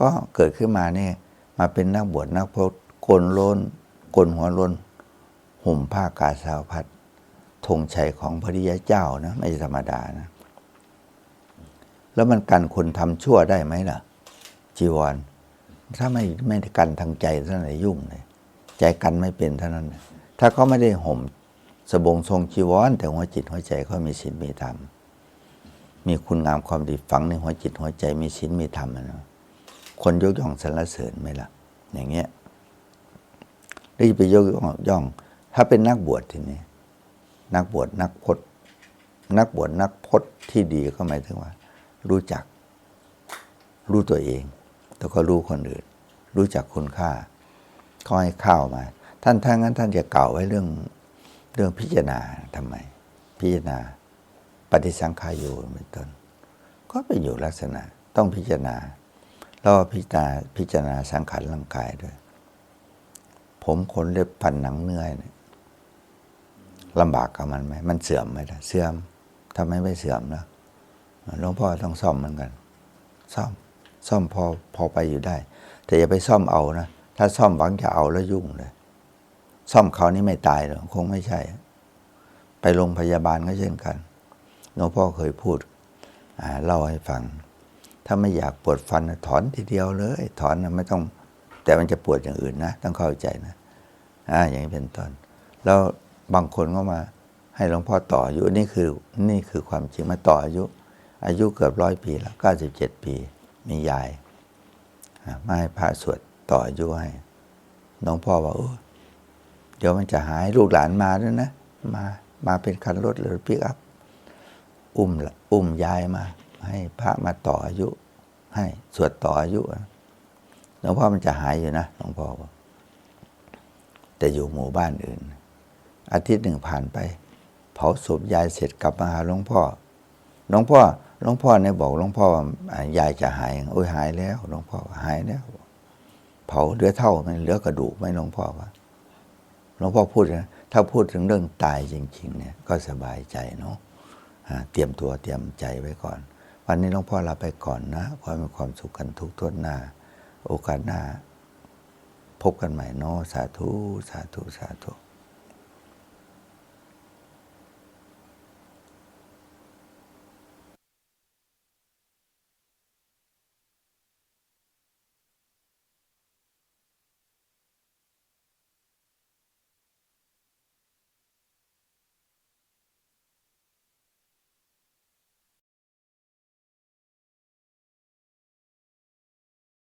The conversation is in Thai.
ก็เกิดขึ้นมาเนี่ยมาเป็นนักบวชนักพรตโกนโลนโกนหัวโลนห่มผ้ากาสาวพัดธงชัยของพระริยเจ้านะไม่ธรรมดานะ แล้วมันกันคนทำชั่วได้ไหมล่ะ จีวร ถ้าไม่ไม่กันทางใจเท่านั้นยุ่งเลยใจกันไม่เป็นเท่านั้น ถ้าเขาไม่ได้ห่มสบงทรงจีวร แต่หัวจิตหัวใจเขามีศีลมีธรรมมีคุณงามความดีฝังในหัวจิตหัวใจมีศีลมีธรรมอะนะ คนยกย่องสรรเสริญไหมล่ะ อย่างเงี้ยหรือจะไปยกย่อง ถ้าเป็นนักบวชทีนี้ นักบวชนักพจน์นักบวชนักพจน์ที่ดีก็หมายถึงว่า รู้จัก รู้ตัวเอง แล้วก็รู้คนอื่น รู้จักคุณค่าเขาให้ข้าวมา ท่านถ้างั้น ท่านจะเก่าไว้เรื่องเรื่องพิจารณาทำไม พิจารณา ปฏิสังขายโยเป็นต้นก็เป็นอยู่ลักษณะต้องพิจารณา แล้วพิจารณาพิจารณาสังขารร่างกายด้วย ผมขนเล็บพันหนังเนื้อเนี่ยลำบากกับมันไหมมันเสื่อมไหมล่ะเสื่อมทำไมไม่เสื่อมนะหลวงพ่อต้องซ่อมเหมือนกัน ซ่อมซ่อมพอพอไปอยู่ได้ แต่อย่าไปซ่อมเอานะถ้าซ่อมหวังจะเอาแล้วยุ่งเลยซ่อมเขานี่ไม่ตายหรอกคงไม่ใช่ ไปโรงพยาบาลก็เช่นกันหลวงพ่อเคยพูดเล่าให้ฟัง ถ้าไม่อยากปวดฟันถอนทีเดียวเลย ถอนนะไม่ต้อง แต่มันจะปวดอย่างอื่นนะ ต้องเข้าใจนะอ่าอย่างนี้เป็นต้นแล้วบางคนก็มาให้หลวงพ่อต่ออายุนี่คือนี่คือความจริงมาต่ออายุ อายุเกือบร้อยปีแล้วเก้าสิบเจ็ดปี มียายมาให้พระสวดต่ออายุให้หลวงพ่อว่าเดี๋ยวมันจะหายลูกหลานมาด้วยนะ มามาเป็นคันรถหรือปิกอัพอุ้มอุ้มยายมา ให้พระมาต่ออายุ ให้สวดต่ออายุหลวงพ่อมันจะหายอยู่นะหลวงพ่อบอกแต่อยู่หมู่บ้านอื่น อาทิตย์หนึ่งผ่านไป เผาศพยายเสร็จกลับมาหาหลวงพ่อหลวงพ่อหลวงพ่อเนี่ยบอกหลวงพ่อว่ายายจะหายโอ้ยหายแล้วหลวงพ่อหายแล้ว เผาเหลือเท่าไหมเหลือกระดูกไหมหลวงพ่อว่าหลวงพ่อพูดนะถ้าพูดถึงเรื่องตายจริง ๆ เนี่ย ก็สบายใจเนาะอ่าเตรียมตัวเตรียมใจไว้ก่อน วันนี้หลวงพ่อลาไปก่อนนะขอให้มีความสุขกันทุกทวนหน้า โอกาสหน้า พบกันใหม่เนาะสาธุ สาธุ สาธุ